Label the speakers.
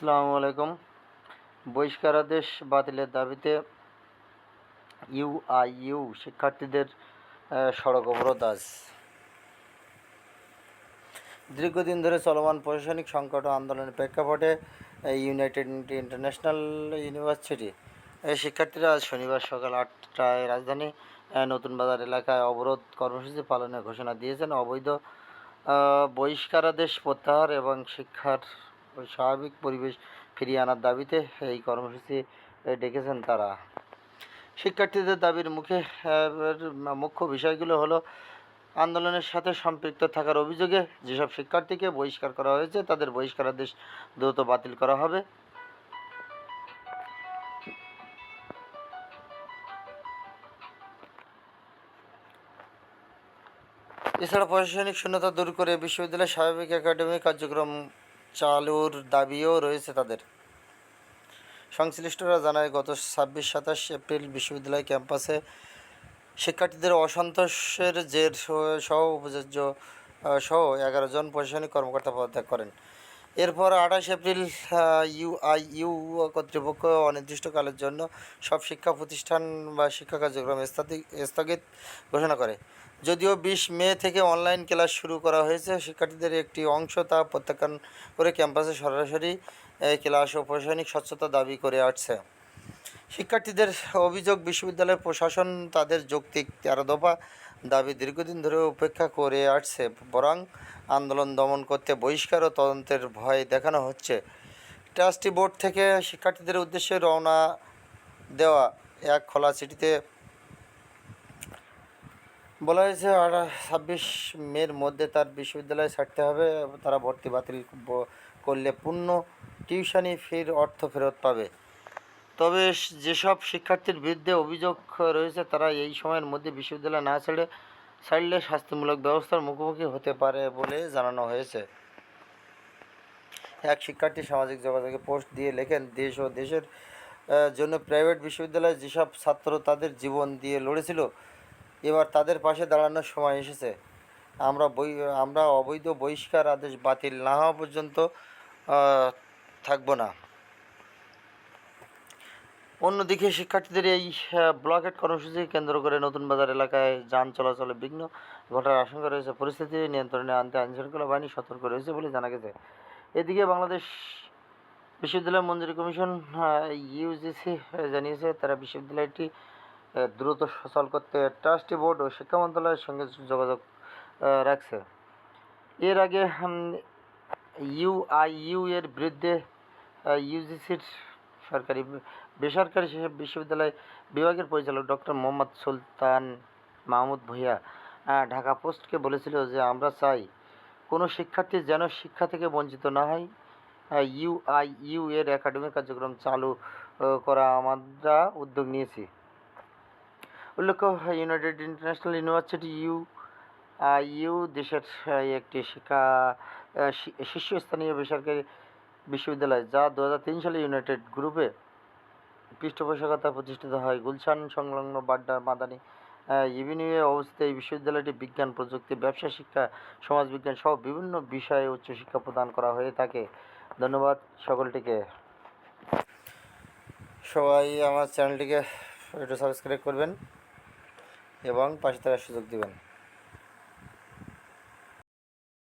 Speaker 1: আসসালামু আলাইকুম। বহিষ্কারাদেশ বাতিলের দাবিতে ইউআইইউ শিক্ষার্থীদের সড়ক অবরোধ আজ। দীর্ঘদিন ধরে চলমান প্রশাসনিক সংকট ও আন্দোলনের প্রেক্ষাপটে ইউনাইটেড ইন্টারন্যাশনাল ইউনিভার্সিটি শিক্ষার্থীরা আজ শনিবার সকাল আটটায় রাজধানী নতুন বাজার এলাকায় অবরোধ কর্মসূচি পালনের ঘোষণা দিয়েছেন। অবৈধ বহিষ্কারাদেশ প্রত্যাহার এবং শিক্ষার স্বাভাবিক পরিবেশ ফিরিয়ে আনার দাবিতে এই কর্মসূচি ডেকেছেন তারা। শিক্ষার্থীদের দাবির মুখে মুখ্য বিষয়গুলো হলো, আন্দোলনের সাথে সম্পৃক্ত থাকার অভিযোগে যেসব শিক্ষার্থীকে বহিষ্কার করা হয়েছে, তাদের বহিষ্কারাদেশ দ্রুত বাতিল করা হবে। এছাড়া প্রশাসনিক শূন্যতা দূর করে বিশ্ববিদ্যালয়ের স্বাভাবিক একাডেমিক কার্যক্রম চালুর দাবিও রয়েছে তাদের। সংশ্লিষ্টরা জানায়, গত ছাব্বিশ সাতাশ এপ্রিল বিশ্ববিদ্যালয় ক্যাম্পাসে শিক্ষার্থীদের অসন্তোষের জের সহ উপাচার্য সহ এগারো জন প্রশাসনিক কর্মকর্তা পদত্যাগ করেন। এরপর আঠাশ এপ্রিল ইউআইইউ কর্তৃপক্ষ অনির্দিষ্টকালের জন্য সব শিক্ষা প্রতিষ্ঠান বা শিক্ষা কার্যক্রম স্থগি- স্থগিত ঘোষণা করে। যদিও বিশ মে থেকে অনলাইন ক্লাস শুরু করা হয়েছে, শিক্ষার্থীদের একটি অংশ তা প্রত্যাখ্যান করে ক্যাম্পাসে সরাসরি ক্লাস ও প্রশাসনিক স্বচ্ছতা দাবি করে আসছে। শিক্ষার্থীদের অভিযোগ বিশ্ববিদ্যালয়ের প্রশাসন তাদের যৌক্তিক তেরো দফা দাবি দীর্ঘদিন ধরে উপেক্ষা করে আসছে, বরং আন্দোলন দমন করতে বহিষ্কার ও তদন্তের ভয় দেখানো হচ্ছে। ট্রাস্টি বোর্ড থেকে শিক্ষার্থীদের উদ্দেশ্যে রওনা দেওয়া এক খোলা চিঠিতে বলা হয়েছে ছাব্বিশ মের মধ্যে তার বিশ্ববিদ্যালয়ে ছাড়তে হবে। তারা ভর্তি বাতিল করলে পূর্ণ টিউশনি ফির অর্থ ফেরত পাবে। তবে যেসব শিক্ষার্থীর বিরুদ্ধে অভিযোগ রয়েছে, তারা এই সময়ের মধ্যে বিশ্ববিদ্যালয় না ছেড়ে ছাড়লে শাস্তিমূলক ব্যবস্থার মুখোমুখি হতে পারে বলে জানানো হয়েছে। এক শিক্ষার্থী সামাজিক যোগাযোগে পোস্ট দিয়ে লেখেন, দেশ ও দেশের জন্য প্রাইভেট বিশ্ববিদ্যালয়ে যেসব ছাত্র তাদের জীবন দিয়ে লড়েছিল, এবার তাদের পাশে দাঁড়ানোর সময় এসেছে। আমরা বই, আমরা অবৈধ বহিষ্কার আদেশ বাতিল না হওয়া পর্যন্ত থাকব না। অন্যদিকে শিক্ষার্থীদের এই ব্লকেট কর্মসূচিকে কেন্দ্র করে নতুন বাজার এলাকায় যান চলাচলে বিঘ্ন। ঘটার আশঙ্কা রয়েছে, পরিস্থিতি নিয়ন্ত্রণে আনতে আইনশৃঙ্খলা বাহিনী সতর্ক রয়েছে বলে জানা গেছে। এদিকে বাংলাদেশ বিশ্ববিদ্যালয় মঞ্জুরি কমিশন ইউজিসি জানিয়েছে তারা বিশ্ববিদ্যালয়টি দ্রুত সচল করতে ট্রাস্টি বোর্ড ও শিক্ষা মন্ত্রণালয়ের সঙ্গে যোগাযোগ রাখছে। এর আগে ইউআইইউ এর বিরুদ্ধে ইউজিসির সরকারি বেসরকারি সেসব বিশ্ববিদ্যালয় বিভাগের পরিচালক ডক্টর মোহাম্মদ সুলতান মাহমুদ ভূঁইয়া ঢাকা পোস্টকে বলেছিল যে, আমরা চাই কোনো শিক্ষার্থী যেন শিক্ষা থেকে বঞ্চিত না হয়। ইউআইইউ এর একাডেমিক কার্যক্রম চালু করা আমরা উদ্যোগ নিয়েছি। উল্লেখ্য, United International University U U দেশের একটি শিক্ষা শীর্ষস্থানীয় বেসরকারি বিশ্ববিদ্যালয়, যা দু হাজার তিন সালে ইউনাইটেড গ্রুপে পৃষ্ঠপোষকতা প্রতিষ্ঠিত হয়। গুলশান সংলগ্ন বাড্ডা মাদানী ইভিনিউয়ে অবস্থিত এই বিশ্ববিদ্যালয়টি বিজ্ঞান, প্রযুক্তি, ব্যবসা, শিক্ষা, সমাজবিজ্ঞান সহ বিভিন্ন বিষয়ে উচ্চশিক্ষা প্রদান করা হয়ে থাকে। ধন্যবাদ সকলটিকে। সবাই আমার চ্যানেলটিকে একটু সাবস্ক্রাইব করবেন এবং পাশে থাকার সুযোগ দিবেন।